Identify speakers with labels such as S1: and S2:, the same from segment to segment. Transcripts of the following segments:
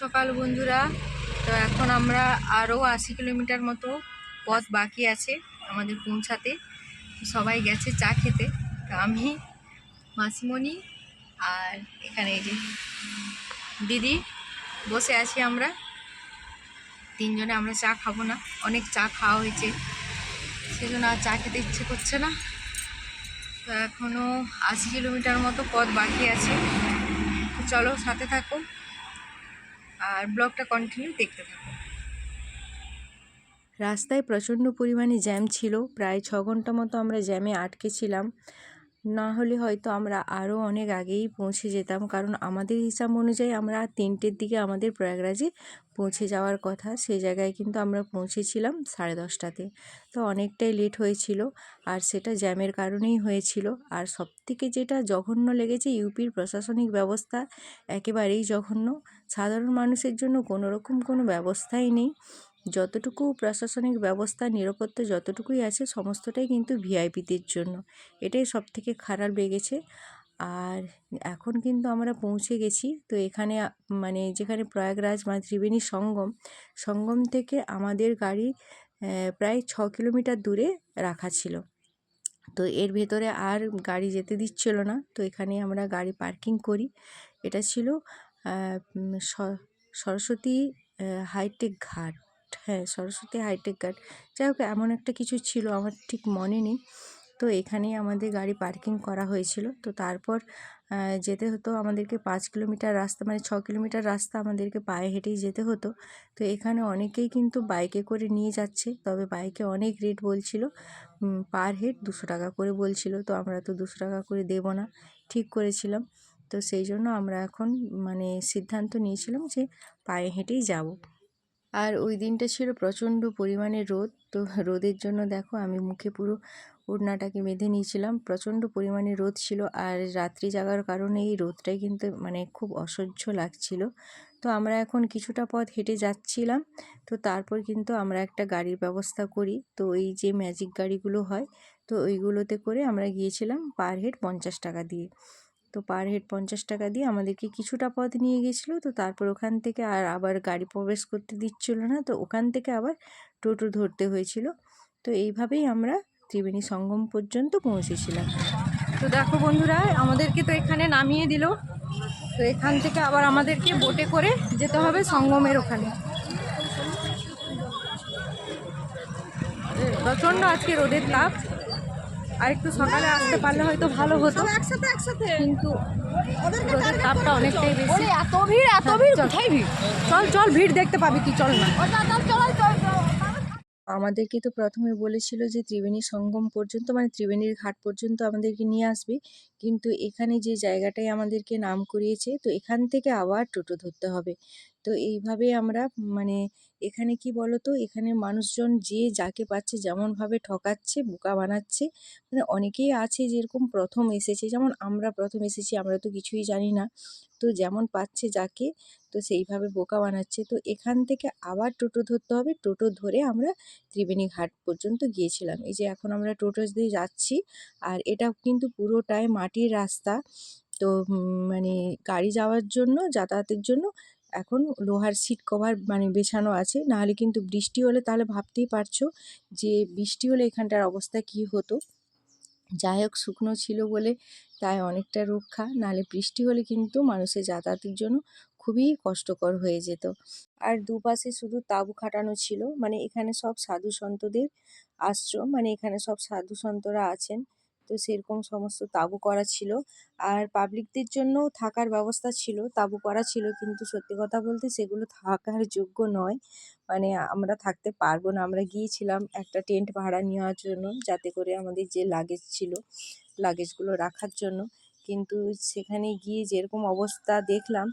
S1: সকাল বন্ধুরা। তো এখন আমরা আরও আশি কিলোমিটার মতো পথ বাকি আছে আমাদের পৌঁছাতে। সবাই গেছে চা খেতে। তো আমি, মাসিমণি আর এখানে এই যে দিদি বসে আছি আমরা। তিনজনে আমরা চা খাব না, অনেক চা খাওয়া হয়েছে। সেজন্য আর চা খেতে ইচ্ছে করছে না। তো এখনও আশি কিলোমিটার মতো পথ বাকি আছে। চলো সাথে থাকো। আর ব্লগটা কন্টিনিউ দেখতে থাকো। রাস্তায় প্রচণ্ড পরিমাণে জ্যাম ছিল, প্রায় ছ ঘণ্টা মতো আমরা জ্যামে আটকে ছিলাম। না হলে হয়তো আমরা আরও অনেক আগেই পৌঁছে যেতাম। কারণ আমাদের হিসাব অনুযায়ী আমরা তিনটের দিকে আমাদের প্রয়াগরাজে পৌঁছে যাওয়ার কথা। সেই জায়গায় কিন্তু আমরা পৌঁছেছিলাম সাড়ে দশটাতে। তো অনেকটাই লেট হয়েছিল আর সেটা জ্যামের কারণেই হয়েছিল। আর সবথেকে যেটা জঘন্য লেগেছে ইউপির প্রশাসনিক ব্যবস্থা একেবারেই জঘন্য। সাধারণ মানুষের জন্য কোনো রকম কোনো ব্যবস্থাই নেই। যতটুকু প্রশাসনিক ব্যবস্থা, নিরাপত্তা যতটুকুই আছে, সমস্তটাই কিন্তু ভিআইপিদের জন্য। এটাই সব থেকে খারাপ লেগেছে। আর এখন কিন্তু আমরা পৌঁছে গেছি। তো এখানে মানে যেখানে প্রয়াগরাজ মানে ত্রিবেণী সঙ্গম সঙ্গম থেকে আমাদের গাড়ি প্রায় ছ কিলোমিটার দূরে রাখা ছিল। তো এর ভেতরে আর গাড়ি যেতে দিচ্ছিল না। তো এখানে আমরা গাড়ি পার্কিং করি। এটা ছিল সরস্বতী হাইটেক ঘাট। হ্যাঁ সরস্বতী হাইটেক ঘাট যাই হোক, এমন একটা কিছু ছিল, আমার ঠিক মনে নেই। তো এখানেই আমাদের গাড়ি পার্কিং করা হয়েছিল। তো তারপর যেতে হতো আমাদেরকে পাঁচ কিলোমিটার রাস্তা মানে ছ কিলোমিটার রাস্তা আমাদেরকে পায়ে হেঁটেই যেতে হতো। তো এখানে অনেকেই কিন্তু বাইকে করে নিয়ে যাচ্ছে, তবে বাইকে অনেক রেট বলছিল পার হেড দুশো টাকা করে বলছিল। তো আমরা তো দুশো টাকা করে দেবো না, ঠিক করেছিলাম। তো সেই জন্য আমরা এখন মানে সিদ্ধান্ত নিয়েছিলাম যে পায়ে হেঁটেই যাব। আর ওই দিনটা ছিল প্রচণ্ড পরিমাণে রোদ। তো রোদের জন্য দেখো আমি মুখে পুরো ওড়নাটাকে বেঁধে নিয়েছিলাম। প্রচণ্ড পরিমাণে রোদ ছিল আর রাত্রি জাগার কারণে এই রোদটাই কিন্তু মানে খুব অসহ্য লাগছিল। তো আমরা এখন কিছুটা পথ হেঁটে যাচ্ছিলাম। তো তারপর কিন্তু আমরা একটা গাড়ির ব্যবস্থা করি। তো এই যে ম্যাজিক গাড়িগুলো হয়, তো ওইগুলোতে করে আমরা গিয়েছিলাম পার হেড পঞ্চাশ টাকা দিয়ে। তো পার হেড পঞ্চাশ টাকা দিয়ে আমাদেরকে কিছুটা পথ নিয়ে গেছিল। তো তারপর ওখান থেকে আর আবার গাড়ি প্রবেশ করতে দিচ্ছিল না। তো ওখান থেকে আবার টোটো ধরতে হয়েছিল। তো এইভাবেই আমরা ত্রিবেণী সঙ্গম পর্যন্ত পৌঁছেছিলাম। তো দেখো বন্ধুরা, আমাদেরকে তো এখানে নামিয়ে দিল। তো এখান থেকে আবার আমাদেরকে বোটে করে যেতে হবে সঙ্গমের ওখানে। প্রচণ্ড আজকে রোদের তাপ। আর একটু সকালে আসতে পারলে হয়তো ভালো হতো।
S2: একসাথে একসাথে।
S1: কিন্তু রোদের তাপটা অনেকটাই বেশি।
S2: এত ভিড় এত ভিড়
S1: চল।
S2: কোথায় ভিড়?
S1: চল চল ভিড় দেখতে পাবি তুই চল না। আমাদেরকে তো প্রথমে বলেছিল যে ত্রিবেণী সঙ্গম পর্যন্ত মানে ত্রিবেণীর ঘাট পর্যন্ত আমাদেরকে নিয়ে আসবে। কিন্তু এখানে যে জায়গাটায় আমাদেরকে নাম করিয়েছে তো এখান থেকে আবার টোটো ধরতে হবে। তো এইভাবে আমরা মানে এখানে কি বলতো? এখানে মানুষজন যে যাকে পাচ্ছে, যেমনভাবে ঠকাচ্ছে, বোকা বানাচ্ছে মানে অনেকেই আছে যেরকম প্রথম এসেছে। যেমন আমরা প্রথম এসেছি, আমরা তো কিছুই জানি না। তো যেমন পাচ্ছে যাকে, তো সেইভাবে বোকা বানাচ্ছে। তো এখান থেকে আবার টোটো ধরতে হবে। টোটো ধরে আমরা ত্রিবেণী ঘাট পর্যন্ত গিয়েছিলাম। এই যে এখন আমরা টোটো দিয়ে যাচ্ছি, আর এটা কিন্তু পুরোটাই মাটির রাস্তা। তো মানে গাড়ি যাওয়ার জন্য, যাতায়াতের জন্য এখন লোহার সিট কভার মানে বেছানো আছে। নাহলে কিন্তু বৃষ্টি হলে তাহলে ভাবতেই পারছ যে বৃষ্টি হলে এখানটার অবস্থা কী হতো। যাই হোক, শুকনো ছিল বলে তাই অনেকটা রক্ষা। নাহলে বৃষ্টি হলে কিন্তু মানুষের যাতায়াতের জন্য খুবই কষ্টকর হয়ে যেত। আর দুপাশে শুধু তাঁবু খাটানো ছিল। মানে এখানে সব সাধু সন্তদের আশ্রম। মানে এখানে সব সাধু সন্তরা আছেন। তো সেরকম সমস্ত তাঁবু করা ছিল। আর পাবলিকদের জন্যও থাকার ব্যবস্থা ছিল, তাঁবু করা ছিল। কিন্তু সত্যি কথা বলতে সেগুলো থাকার যোগ্য নয়। মানে আমরা থাকতে পারব না। আমরা গিয়েছিলাম একটা টেন্ট ভাড়া নেওয়ার জন্য, যাতে করে আমাদের যে লাগেজ ছিল লাগেজগুলো রাখার জন্য। কিন্তু সেখানে গিয়ে যেরকম অবস্থা দেখলাম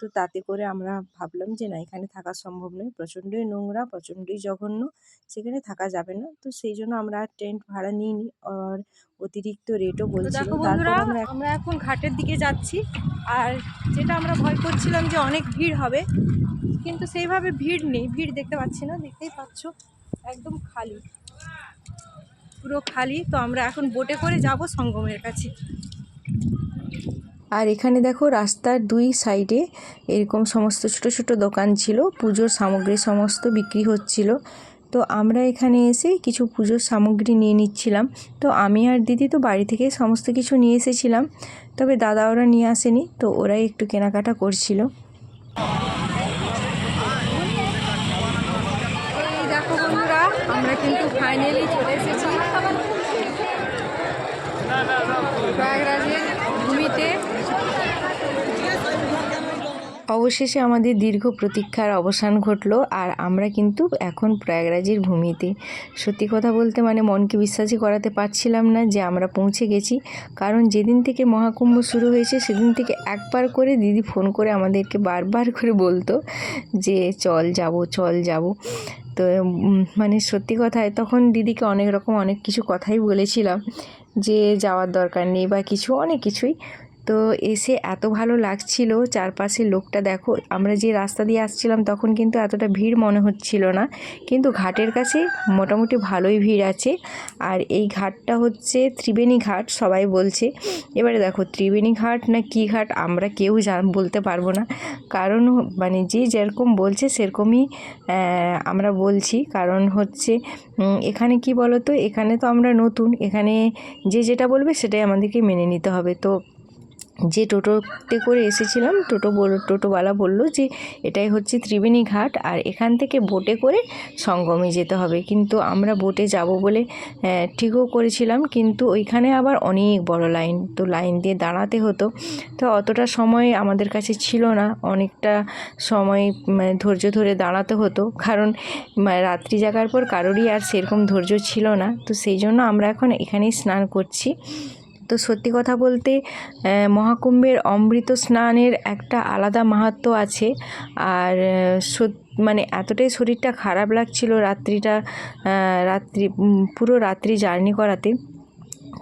S1: তো তাতে করে আমরা ভাবলাম যে না এখানে থাকা সম্ভব নয়। প্রচণ্ডই নোংরা প্রচণ্ডই জঘন্য সেখানে থাকা যাবে না। তো সেই জন্য আমরা টেন্ট ভাড়া নিই নিইনি। আর অতিরিক্ত রেটও আমরা আমরা এখন ঘাটের দিকে যাচ্ছি। আর যেটা আমরা ভয় করছিলাম যে অনেক ভিড় হবে কিন্তু সেইভাবে ভিড় নেই। ভিড় দেখতে পাচ্ছি না দেখতেই পাচ্ছ? একদম খালি। পুরো খালি। তো আমরা এখন বোটে করে যাব সঙ্গমের কাছে। আর এখানে দেখো রাস্তার দুই সাইডে এরকম সমস্ত ছোট ছোট দোকান ছিল, পুজোর সামগ্রী সমস্ত বিক্রি হচ্ছিল। তো আমরা এখানে এসে কিছু পুজোর সামগ্রী নিয়ে নিচ্ছিলাম। তো আমি আর দিদি তো বাড়ি থেকে সমস্ত কিছু নিয়ে এসেছিলাম, তবে দাদা ওরা নিয়ে আসেনি, তো ওরাই একটু কেনাকাটা করছিল।
S2: দেখো বন্ধুরা, আমরা কিন্তু ফাইনালি চলে এসেছি। ভূমিতে।
S1: অবশেষে আমাদের দীর্ঘ প্রতীক্ষার অবসান ঘটলো, আর আমরা কিন্তু এখন প্রয়াগরাজের ভূমিতে। সত্যি কথা বলতে মানে মনকে বিশ্বাসই করাতে পারছিলাম না যে আমরা পৌঁছে গেছি, কারণ যেদিন থেকে মহাকুম্ভ শুরু হয়েছে, সেদিন থেকে একবার করে দিদি ফোন করে আমাদেরকে বারবার করে বলতো যে চল যাব চল যাব। তো মানে সত্যি কথায় তখন দিদিকে অনেক রকম অনেক কিছু কথাই বলেছিলাম। যে যাওয়ার দরকার নেই বা কিছু অনেক কিছুই। তো এসে এত ভালো লাগছিল চারপাশের লোকটা, দেখো, আমরা যে রাস্তা দিয়ে আসছিলাম তখন কিন্তু এতটা ভিড় মনে হচ্ছিল না। কিন্তু ঘাটের কাছে মোটামুটি ভালোই ভিড় আছে। আর এই ঘাটটা হচ্ছে ত্রিবেণী ঘাট, সবাই বলছে। এবারে দেখো, ত্রিবেণী ঘাট না কী ঘাট আমরা কেউ জান, বলতে পারব না। কারণ মানে যে যেরকম বলছে সেরকমই আমরা বলছি। কারণ হচ্ছে এখানে কি বলো তো এখানে তো আমরা নতুন। এখানে যে যেটা বলবে সেটাই আমাদেরকে মেনে নিতে হবে। তো যে টোটোতে করে এসেছিলাম, টোটো বল, টোটোওয়ালা বলল যে এটাই হচ্ছে ত্রিবেণী ঘাট আর এখান থেকে বোটে করে সঙ্গমে যেতে হবে। কিন্তু আমরা বোটে যাব বলে ঠিকও করেছিলাম কিন্তু ওইখানে আবার অনেক বড় লাইন। তো লাইন দিয়ে দাঁড়াতে হতো। তো অতটা সময় আমাদের কাছে ছিল না। অনেকটা সময় মানে ধৈর্য ধরে দাঁড়াতে হতো। কারণ রাত্রি জাগার পর কারোরই আর সেরকম ধৈর্য ছিল না। তো সেই জন্য আমরা এখন এখানেই স্নান করছি। তো সত্যি কথা বলতে মহাকুম্ভের অমৃত স্নানের একটা আলাদা মাহাত্ম্য আছে। আর আহ, সত- মানে এতটাই শরীরটা খারাপ লাগছিল রাত্রিটা রাত্রি পুরো রাত্রি জার্নি করাতে।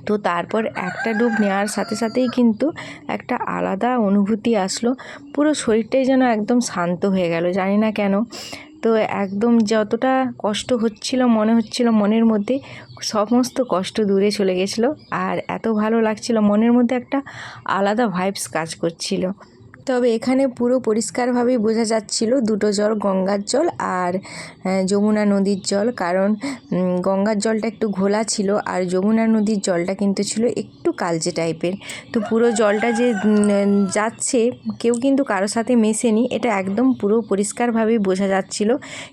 S1: তো তারপর একটা ডুব নেওয়ার সাথে সাথেই কিন্তু একটা আলাদা অনুভূতি আসলো। পুরো শরীরটাই যেন একদম শান্ত হয়ে গেল জানি না কেন। তো একদম যতটা কষ্ট হচ্ছিল, মনে হচ্ছিল মনের মধ্যে, সমস্ত কষ্ট দূরে চলে গেছিল। আর এত ভালো লাগছিল, মনের মধ্যে একটা আলাদা ভাইবস কাজ করছিল। তবে এখানে পুরো পরিষ্কারভাবেই বোঝা যাচ্ছিল দুটো জল, গঙ্গার জল আর যমুনা নদীর জল। কারণ গঙ্গার জলটা একটু ঘোলা ছিল আর যমুনা নদীর জলটা কিন্তু ছিল একটু কালচে টাইপের। তো পুরো জলটা যে যাচ্ছে, কেউ কিন্তু কারোর সাথে মেশেনি। এটা একদম পুরো পরিষ্কারভাবেই বোঝা যাচ্ছিল।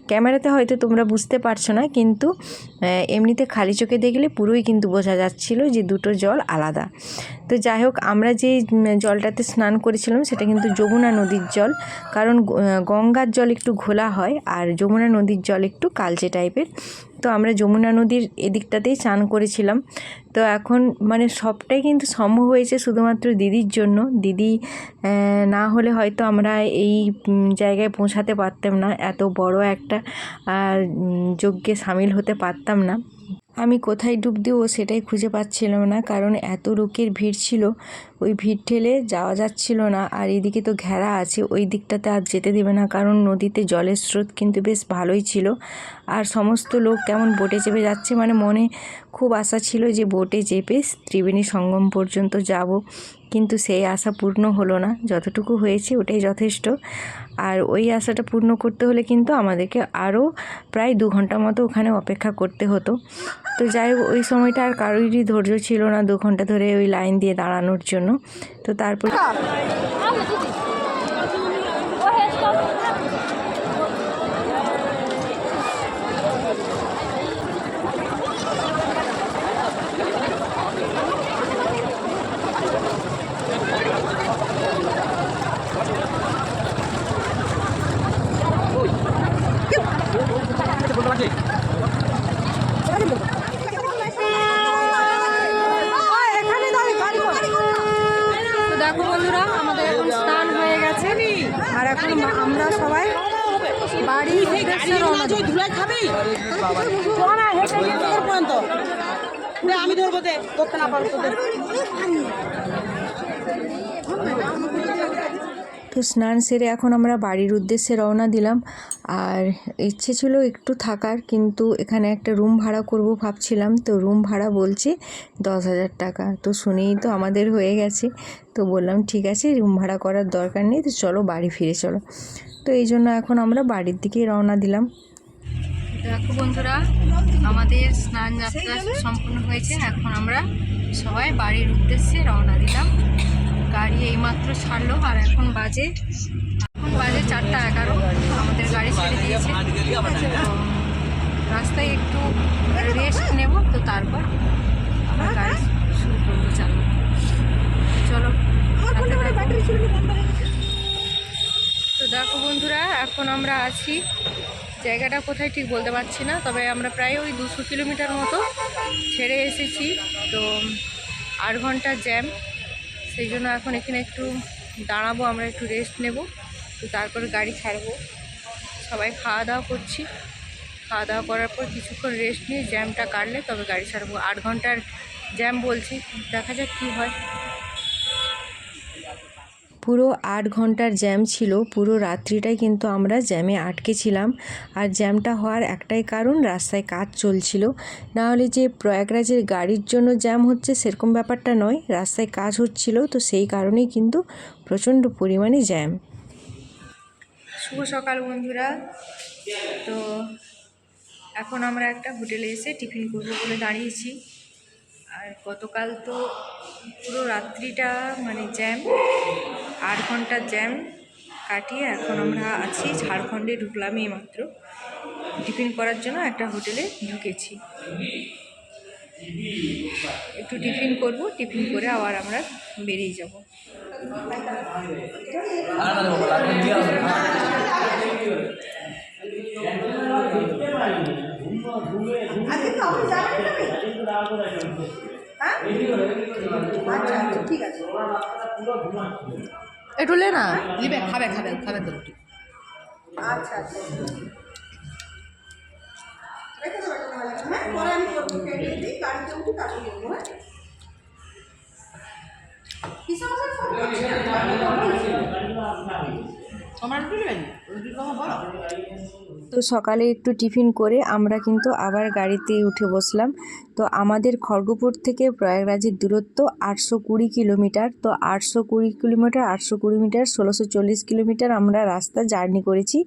S1: ক্যামেরাতে হয়তো তোমরা বুঝতে পারছ না, কিন্তু এমনিতে খালি চোখে দেখলে পুরোই কিন্তু বোঝা যাচ্ছিল যে দুটো জল আলাদা। তো যাই হোক, আমরা যে জলটাতে স্নান করেছিলাম, সেটা কিন্তু যমুনা নদীর জল, কারণ গঙ্গার জল একটু ঘোলা হয় আর যমুনা নদীর জল একটু কালচে টাইপের। তো আমরা যমুনা নদীর এদিকটাতেই চান করেছিলাম। তো এখন মানে সবটাই কিন্তু সম্ভব হয়েছে শুধুমাত্র দিদির জন্য। দিদি না হলে হয়তো আমরা এই জায়গায় পৌঁছাতে পারতাম না, এত বড় একটা যজ্ঞে সামিল হতে পারতাম না। আমি কোথায় ডুব দেবো সেটাই খুঁজে পাচ্ছিলাম না, কারণ এত লোকের ভিড় ছিল, ওই ভিড় ঠেলে যাওয়া যাচ্ছিল না, আর এদিকে তো ঘেরা আছে, ওই দিকটাতে আর যেতে দেবে না, কারণ নদীতে জলের স্রোত কিন্তু বেশ ভালোই ছিল, আর সমস্ত লোক কেমন বোটে চেপে যাচ্ছে মানে মনে খুব আশা ছিল যে বোটে চেপে ত্রিবেণী সঙ্গম পর্যন্ত যাব, কিন্তু সেই আশা পূর্ণ হলো না। যতটুকু হয়েছে ওটাই যথেষ্ট। আর ওই আশাটা পূর্ণ করতে হলে কিন্তু আমাদেরকে আরও প্রায় দু ঘণ্টা মতো ওখানে অপেক্ষা করতে হতো। তো যাই হোক, ওই সময়টা আর কারোরই ধৈর্য ছিল না দু ঘণ্টা ধরে ওই লাইন দিয়ে দাঁড়ানোর জন্য। তো তারপর
S2: তো দেখো বন্ধুরা আমাদের এখন স্নান হয়ে গেছে। আর এখন আমরা সবাই দেব।
S3: ধুলাই খাবি আমি ধরবো দে ধরতে না পারব তো
S1: স্নান সেরে এখন আমরা বাড়ির উদ্দেশ্যে রওনা দিলাম। আর ইচ্ছে ছিল একটু থাকার, কিন্তু এখানে একটা রুম ভাড়া করব ভাবছিলাম। তো রুম ভাড়া বলছে দশ হাজার টাকা। তো শুনেই তো আমাদের হয়ে গেছে। তো বললাম, ঠিক আছে, রুম ভাড়া করার দরকার নেই, তো চলো বাড়ি ফিরে চলো। তো এই জন্য এখন আমরা বাড়ির দিকেই রওনা দিলাম।
S2: দেখো বন্ধুরা, আমাদের স্নান যাত্রা সম্পূর্ণ হয়েছে। এখন আমরা সবাই বাড়ির উদ্দেশ্যে রওনা দিলাম। গাড়ি এইমাত্র ছাড়লো আর এখন বাজে এখন বাজে চারটা এগারো। আমাদের গাড়ি ছেড়ে দিয়েছে। রাস্তায় একটু রেস্ট নেব, তো তারপর আমরা গাড়ি শুরু করব চালু। চলো তো দেখো বন্ধুরা, এখন আমরা আছি। জায়গাটা কোথায় ঠিক বলতে পারছি না, তবে আমরা প্রায় ওই দুশো কিলোমিটার মতো ছেড়ে এসেছি। তো আট ঘণ্টার জ্যাম সেই জন্য এখন এখানে একটু দাঁড়াবো, আমরা একটু রেস্ট নেব। তো তারপরে গাড়ি ছাড়বো। সবাই খাওয়া দাওয়া করছি। খাওয়া দাওয়া করার পর কিছুক্ষণ রেস্ট নিয়ে জ্যামটা কাটলে তবে গাড়ি ছাড়বো। আট ঘণ্টার জ্যাম বলছি। দেখা যাক কী হয়।
S1: পুরো আট ঘণ্টার জ্যাম ছিল, পুরো রাত্রিটাই কিন্তু আমরা জ্যামে আটকে ছিলাম। আর জ্যামটা হওয়ার একটাই কারণ, রাস্তায় কাজ চলছিল। না হলে যে প্রয়াগরাজের গাড়ির জন্য জ্যাম হচ্ছে সেরকম ব্যাপারটা নয়, রাস্তায় কাজ হচ্ছিল, তো সেই কারণেই কিন্তু প্রচণ্ড পরিমাণে জ্যাম।
S2: শুভ সকাল বন্ধুরা। তো এখন আমরা একটা হোটেলে এসে টিফিন করব বলে দাঁড়িয়েছি। আর গতকাল তো পুরো রাত্রিটা মানে জ্যাম। আট ঘণ্টার জ্যাম কাটিয়ে এখন আমরা আছি ঝাড়খণ্ডে ঢুকলাম এই মাত্র টিফিন করার জন্য একটা হোটেলে ঢুকেছি। একটু টিফিন করব, টিফিন করে আবার আমরা বেরিয়ে যাব। একটু লে না?
S3: নিবে খাবে খাবে খাবে তো রুটি। তোমার রুটি
S1: তো সকালে একটু টিফিন করে আমরা কিন্তু আবার গাড়িতে উঠে বসলাম। তো আমাদের খড়গপুর থেকে প্রয়াগরাজের দূরত্ব আটশো কুড়ি কিলোমিটার। তো আটশো কুড়ি কিলোমিটার, আটশো কুড়ি মিটার, ষোলোশো চল্লিশ কিলোমিটার আমরা রাস্তা জার্নি করেছি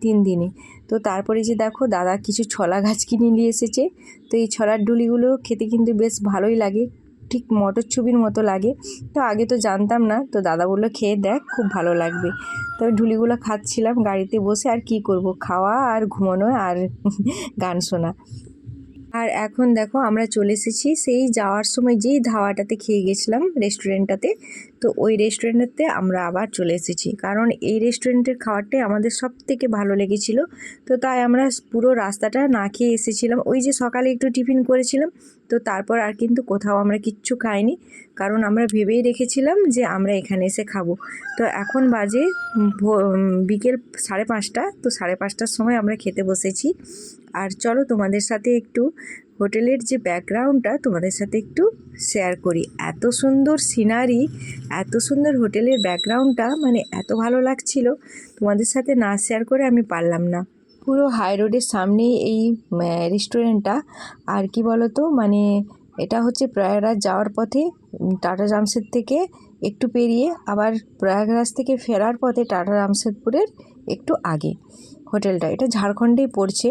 S1: তিন দিনে। তো তারপরে যে দেখো, দাদা কিছু ছলা গাছ কিনে নিয়ে এসেছে। তো এই ছলার ডুলিগুলো খেতে কিন্তু বেশ ভালোই লাগে। ঠিক মটর ছবির মতো লাগে। তো আগে তো জানতাম না। তো দাদা বলল, খেয়ে দেখ, খুব ভালো লাগবে। তো ঢুলিগুলো খাচ্ছিলাম, গাড়িতে বসে আর কি করব, খাওয়া আর ঘুমানো আর গান শোনা। আর এখন দেখো, আমরা চলে এসেছি সেই যাওয়ার সময় যেই ধাওয়াটাতে খেয়ে গেছিলাম রেস্টুরেন্টটাতে তো ওই রেস্টুরেন্টেতে আমরা আবার চলে এসেছি। কারণ এই রেস্টুরেন্টের খাবারটাই আমাদের সব থেকে ভালো লেগেছিল। তো তাই আমরা পুরো রাস্তাটা না খেয়ে এসেছিলাম। ওই যে সকালে একটু টিফিন করেছিলাম, তো তারপর আর কিন্তু কোথাও আমরা কিচ্ছু খাইনি। কারণ আমরা ভেবেই রেখেছিলাম যে আমরা এখানে এসে খাব। তো এখন বাজে বিকেল সাড়ে পাঁচটা, তো সাড়ে পাঁচটার সময় আমরা খেতে বসেছি। আর চলো তোমাদের সাথে একটু হোটেলের যে ব্যাকগ্রাউন্ডটা তোমাদের সাথে একটু শেয়ার করি। এত সুন্দর সিনারি এত সুন্দর হোটেলের ব্যাকগ্রাউন্ডটা মানে এত ভালো লাগছিল, তোমাদের সাথে না শেয়ার করে আমি পারলাম না। পুরো হাই রোডের সামনেই এই রেস্টুরেন্টটা আর কি বলো তো মানে এটা হচ্ছে প্রয়াগরাজ যাওয়ার পথে টাটা জামশেদ থেকে একটু পেরিয়ে আবার প্রয়াগরাজ থেকে ফেরার পথে টাটা জামশেদপুরের একটু আগে। হোটেলটা, এটা ঝাড়খণ্ডেই পড়ছে।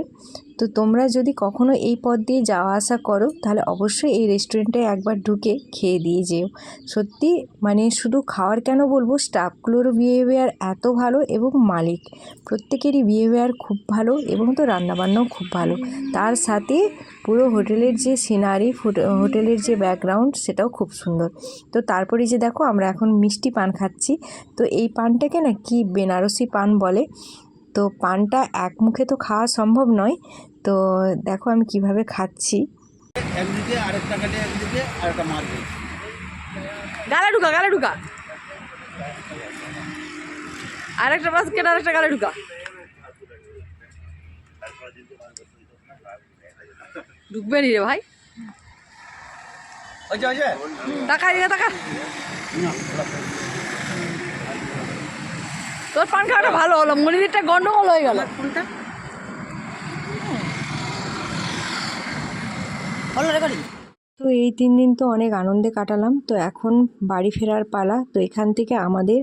S1: তো তোমরা যদি কখনো এই পথ দিয়ে যাওয়া আসা করো, তাহলে অবশ্যই এই রেস্টুরেন্টে একবার ঢুকে খেয়ে দিয়ে যেও। সত্যি মানে শুধু খাওয়ার কেন বলব স্টাফগুলোর বিহেভিয়ার এত ভালো এবং মালিক। প্রত্যেকেরই বিহেভিয়ার খুব ভালো এবং তো রান্নাবান্নাও খুব ভালো। তার সাথে পুরো হোটেলের যে সিনারি হোটেলের যে ব্যাকগ্রাউন্ড সেটাও খুব সুন্দর। তো তারপরে যে দেখো, আমরা এখন মিষ্টি পান খাচ্ছি। তো এই পানটাকে না কি বেনারসি পান বলে তো পানটা এক মুখে তো খাওয়া সম্ভব নয়। তো দেখো আমি কীভাবে খাচ্ছি।
S4: একদিকে আরেকটা কাটে একদিকে আরেকটা মারবে
S3: গালে ঢুকা গালে ঢুকা। আরেকটা মাছ কেটে আরেকটা গালে ঢুকা। ঢুকবে নি রে ভাই? দিকে টাকা তোর পান খাওয়াটা ভালো হলো মনিদিরটা গন্ডগোল হয়ে গেল।
S2: কোনটা
S3: হলো রেকর্ডিং
S1: তো এই তিন দিন তো অনেক আনন্দে কাটালাম। তো এখন বাড়ি ফেরার পালা। তো এখান থেকে আমাদের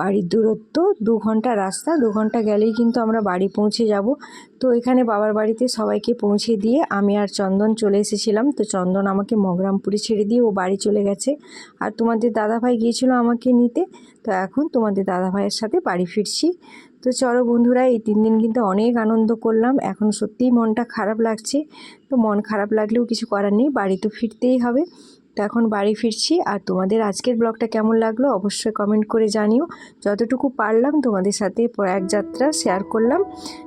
S1: বাড়ির দূরত্ব দু ঘণ্টা রাস্তা। দু ঘণ্টা গেলেই কিন্তু আমরা বাড়ি পৌঁছে যাব। তো এখানে বাবার বাড়িতে সবাইকে পৌঁছে দিয়ে আমি আর চন্দন চলে এসেছিলাম। তো চন্দন আমাকে মগরামপুরে ছেড়ে দিয়ে ও বাড়ি চলে গেছে। আর তোমাদের দাদাভাই গিয়েছিল আমাকে নিতে। তো এখন তোমাদের দাদাভাইয়ের সাথে বাড়ি ফিরছি। তো চলো বন্ধুরা, এই তিন দিন কিন্তু অনেক আনন্দ করলাম। এখন সত্যিই মনটা খারাপ লাগছে। তো মন খারাপ লাগলেও কিছু করার নেই, বাড়ি তো ফিরতেই হবে। তো এখন বাড়ি ফিরছি। আর তোমাদের আজকের ব্লগটা কেমন লাগল অবশ্যই কমেন্ট করে জানিও। যতটুকু পারলাম তোমাদের সাথে প্রয়াগ যাত্রা শেয়ার করলাম।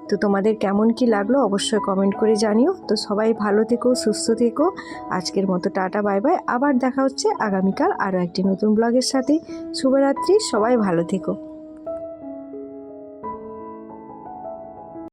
S1: তো তোমাদের কেমন কি লাগল অবশ্যই কমেন্ট করে জানিও। তো সবাই ভালো থেকো, সুস্থ থেকো। আজকের মতো টাটা বাই বাই আবার দেখা হচ্ছে আগামীকাল আরও একটি নতুন ব্লগের সাথে। শুভরাত্রি, সবাই ভালো থেকো।